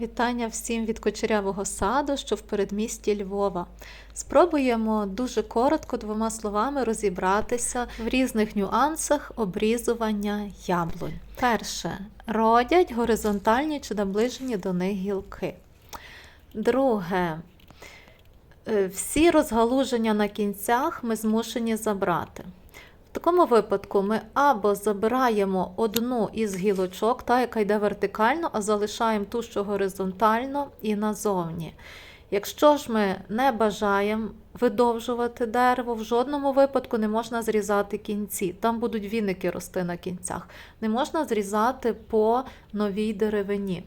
Вітання всім від кучерявого саду, що в передмісті Львова. Спробуємо дуже коротко двома словами розібратися в різних нюансах обрізування яблунь. Перше, родять горизонтальні чи наближені до них гілки. Друге, е, всі розгалуження на кінцях ми змушені забрати. В такому випадку ми або забираємо одну із гілочок, та, яка йде вертикально, а залишаємо ту, що горизонтально і назовні. Якщо ж ми не бажаємо видовжувати дерево, в жодному випадку не можна зрізати кінці. Там будуть віники рости на кінцях. Не можна зрізати по новій деревині.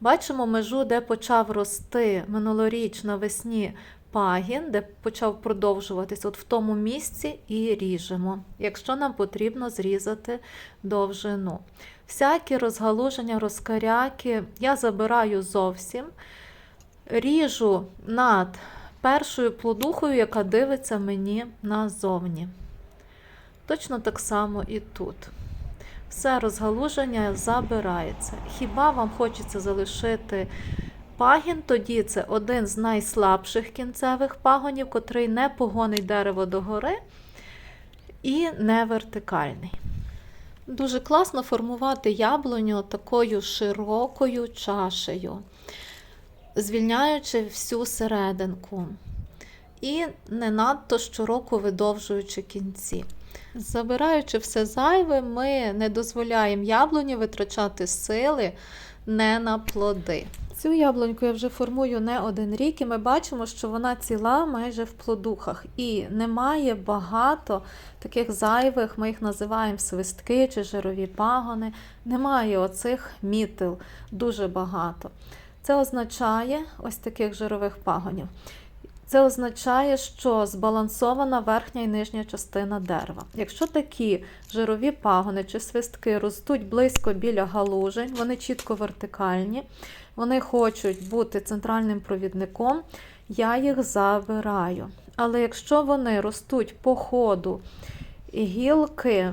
Бачимо межу, де почав рости минулоріч навесні пагін, де почав продовжуватись, от в тому місці і ріжемо, якщо нам потрібно зрізати довжину. Всякі розгалуження, розкаряки я забираю зовсім, ріжу над першою плодухою, яка дивиться мені назовні. Точно так само і тут. Все розгалуження забирається. Хіба вам хочеться залишити пагін, тоді це один з найслабших кінцевих пагонів, котрий не погонить дерево догори і не вертикальний. Дуже класно формувати яблуню такою широкою чашею, звільняючи всю серединку і не надто щороку видовжуючи кінці. Забираючи все зайве, ми не дозволяємо яблуні витрачати сили не на плоди. Цю яблуньку я вже формую не один рік, і ми бачимо, що вона ціла майже в плодухах. І немає багато таких зайвих, ми їх називаємо свистки чи жирові пагони. Немає оцих мітил дуже багато. Це означає ось таких жирових пагонів. Це означає, що збалансована верхня і нижня частина дерева. Якщо такі жирові пагони чи свистки ростуть близько біля галужень, вони чітко вертикальні, вони хочуть бути центральним провідником, я їх забираю. Але якщо вони ростуть по ходу гілки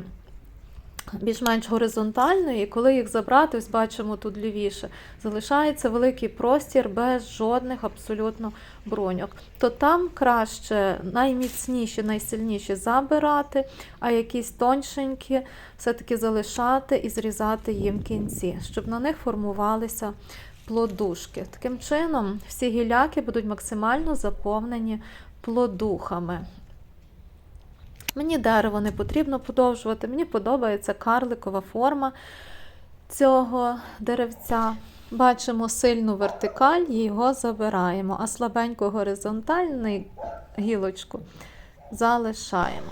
більш-менш горизонтальної, і коли їх забрати, ось бачимо тут лівіше, залишається великий простір без жодних абсолютно броньок. То там краще найміцніші, найсильніші забирати, а якісь тоншенькі все-таки залишати і зрізати їм кінці, щоб на них формувалися плодушки. Таким чином, всі гіляки будуть максимально заповнені плодухами. Мені дерево не потрібно подовжувати, мені подобається карликова форма цього деревця. Бачимо сильну вертикаль, його забираємо, а слабеньку горизонтальну гілочку залишаємо.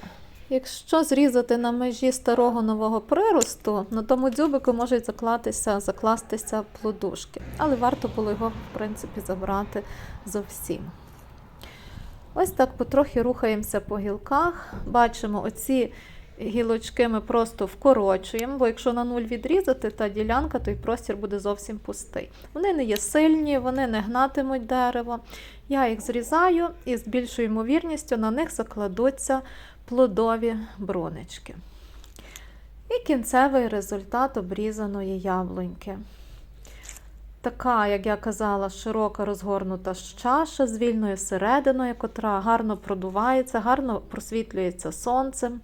Якщо зрізати на межі старого нового приросту, на тому дзюбику можуть закластися, закластися плодушки, але варто було його, в принципі, забрати зовсім. Ось так потрохи рухаємося по гілках. Бачимо, оці гілочки ми просто вкорочуємо, бо якщо на нуль відрізати та ділянка, то й простір буде зовсім пустий. Вони не є сильні, вони не гнатимуть дерево. Я їх зрізаю і з більшою ймовірністю на них закладуться плодові бронечки. І кінцевий результат обрізаної яблуньки. Така, як я казала, широка розгорнута чаша з вільною серединою, котра гарно продувається, гарно просвітлюється сонцем.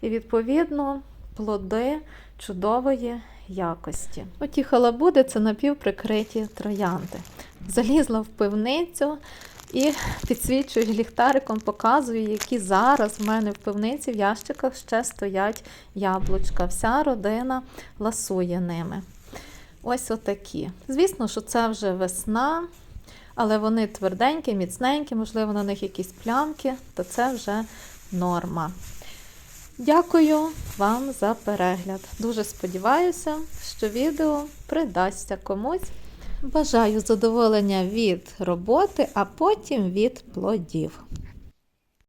І, відповідно, плоди чудової якості. Оті халабуди це напівприкриті троянди. Залізла в пивницю і підсвічую ліхтариком, показую, які зараз в мене в пивниці в ящиках ще стоять яблучка. Вся родина ласує ними. Ось отакі. Звісно, що це вже весна, але вони тверденькі, міцненькі, можливо, на них якісь плямки, то це вже норма. Дякую вам за перегляд. Дуже сподіваюся, що відео придасться комусь. Бажаю задоволення від роботи, а потім від плодів.